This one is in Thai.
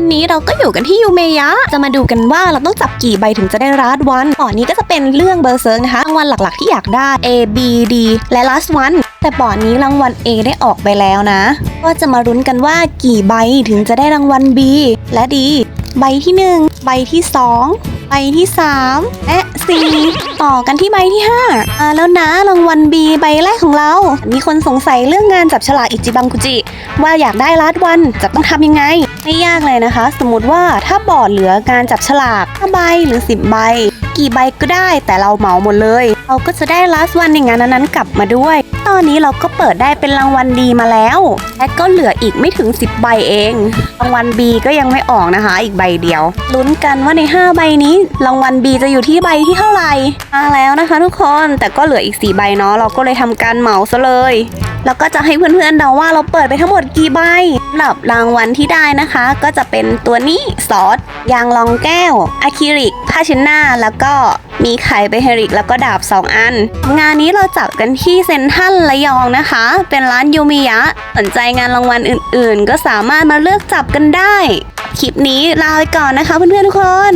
วันนี้เราก็อยู่กันที่ยูเมยะ จะมาดูกันว่าเราต้องจับกี่ใบถึงจะได้รัดวันก่อนนี้ก็จะเป็นเรื่องเบอร์เซิร์กนะคะรางวัลหลักๆที่อยากได้ A B D และ last one แต่ปอนนี้รางวัล A ได้ออกไปแล้วนะ ก็จะมารุ้นกันว่ากี่ใบถึงจะได้รางวัล B และ D ใบที่ 1 ใบที่ 2 ใบที่ 3 และ 4 ต่อกันที่ใบที่5มาแล้วนะรางวัล B ใบแรกของเรา มีคนสงสัยเรื่องงานจับฉลากอิจิบังคุจิ ว่าอยากได้ลัดวันจะต้องทำยังไง ไม่ยากเลยนะคะ สมมติว่าถ้าบอร์ดเหลือการจับฉลาก5ใบหรือ 10 ใบ กี่ใบก็ได้แต่เราเหมาหมดเลย เราก็จะได้ลัสวันในงานนั้นๆกลับมาด้วย ตอนนี้เราก็เปิดได้เป็นรางวัลดีมาแล้วและก็เหลืออีกไม่ถึง 10 ใบเอง รางวัล B ก็ยังไม่ออกนะคะ อีกใบเดียว ลุ้นกันว่าใน 5 ใบนี้ รางวัล B จะอยู่ที่ใบที่เท่าไหร่มาแล้วนะคะ ทุกคนแต่ก็เหลืออีก4ใบเนาะเราก็เลยทำการเหมาซะเลย แล้วก็จะให้เพื่อนๆเดาว่าเราเปิดไปทั้งหมดกี่ใบสำหรับรางวัลที่ได้นะคะ ก็จะเป็นตัวนี้ซอสยางรองแก้วอะคริลิกผ้าเช็ดหน้า แล้วก็มีไข่เบเฮริก แล้วก็ดาบ 2 อัน งานนี้เราจับกันที่เซนทรัลระยองนะคะ เป็นร้านยูมิยะสนใจงานรางวัลอื่นๆ ก็สามารถมาเลือกจับกันได้ คลิปนี้ลาไปก่อนนะคะเพื่อนๆทุกคน